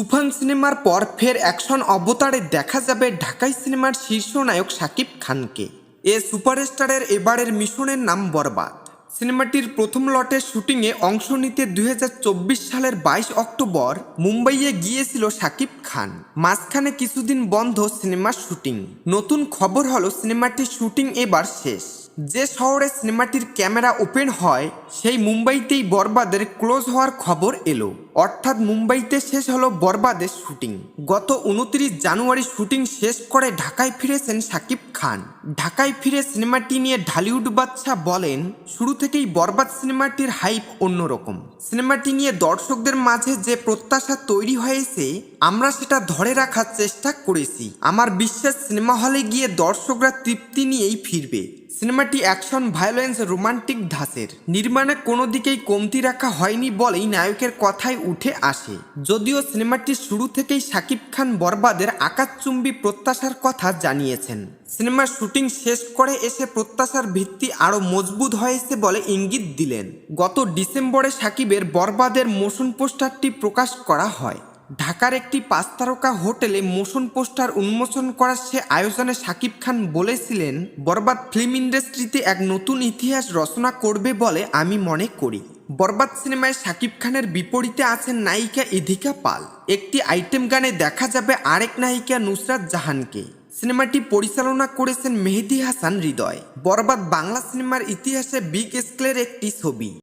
তুফান সিনেমার পর ফের অ্যাকশন অবতারে দেখা যাবে ঢাকাই সিনেমার শীর্ষ নায়ক শাকিব খানকে। এ সুপারস্টারের এবারের মিশনের নাম বরবাদ। সিনেমাটির প্রথম লটের শুটিংয়ে অংশ নিতে দুই হাজার চব্বিশ সালের বাইশ অক্টোবর মুম্বাইয়ে গিয়েছিল শাকিব খান। মাঝখানে কিছুদিন বন্ধ সিনেমার শুটিং। নতুন খবর হলো, সিনেমাটির শুটিং এবার শেষ। যে শহরে সিনেমাটির ক্যামেরা ওপেন হয়, সেই মুম্বাইতেই বরবাদের ক্লোজ হওয়ার খবর এলো। অর্থাৎ মুম্বাইতে শেষ হলো বরবাদের শুটিং গত উনত্রিশ জানুয়ারি শুটিং শেষ করে ঢাকায় ফিরেছেন শাকিব খান। ঢাকায় ফিরে সিনেমাটি নিয়ে ঢালিউড বাদশা বলেন, শুরু থেকেই বরবাদ সিনেমাটির হাইপ অন্যরকম। সিনেমাটি নিয়ে দর্শকদের মাঝে যে প্রত্যাশা তৈরি হয়েছে, আমরা সেটা ধরে রাখার চেষ্টা করেছি। আমার বিশ্বাস, সিনেমা হলে গিয়ে দর্শকরা তৃপ্তি নিয়েই ফিরবে। সিনেমাটি অ্যাকশন, ভায়োলেন্স, রোমান্টিক ধাঁচের। নির্মাণে কোনো দিকেই কমতি রাখা হয়নি বলেই নায়কের কথায় উঠে আসে। যদিও সিনেমাটি শুরু থেকেই শাকিব খান বরবাদের আকাশচুম্বী প্রত্যাশার কথা জানিয়েছেন। সিনেমার শুটিং শেষ করে এসে প্রত্যাশার ভিত্তি আরও মজবুত হয়েছে বলে ইঙ্গিত দিলেন। গত ডিসেম্বরে সাকিবের বরবাদের মোশন পোস্টারটি প্রকাশ করা হয়। ঢাকার একটি পাঁচ তারকা হোটেলে মোশন পোস্টার উন্মোচন করার সে আয়োজনে শাকিব খান বলেছিলেন, বরবাদ ফিল্ম ইন্ডাস্ট্রিতে এক নতুন ইতিহাস রচনা করবে বলে আমি মনে করি। বরবাদ সিনেমায় শাকিব খানের বিপরীতে আছেন নায়িকা ইধিকা পাল। একটি আইটেম গানে দেখা যাবে আরেক নায়িকা নুসরাত জাহানকে। সিনেমাটি পরিচালনা করেছেন মেহেদি হাসান হৃদয়। বরবাদ বাংলা সিনেমার ইতিহাসে বিগ স্কেলের একটি ছবি।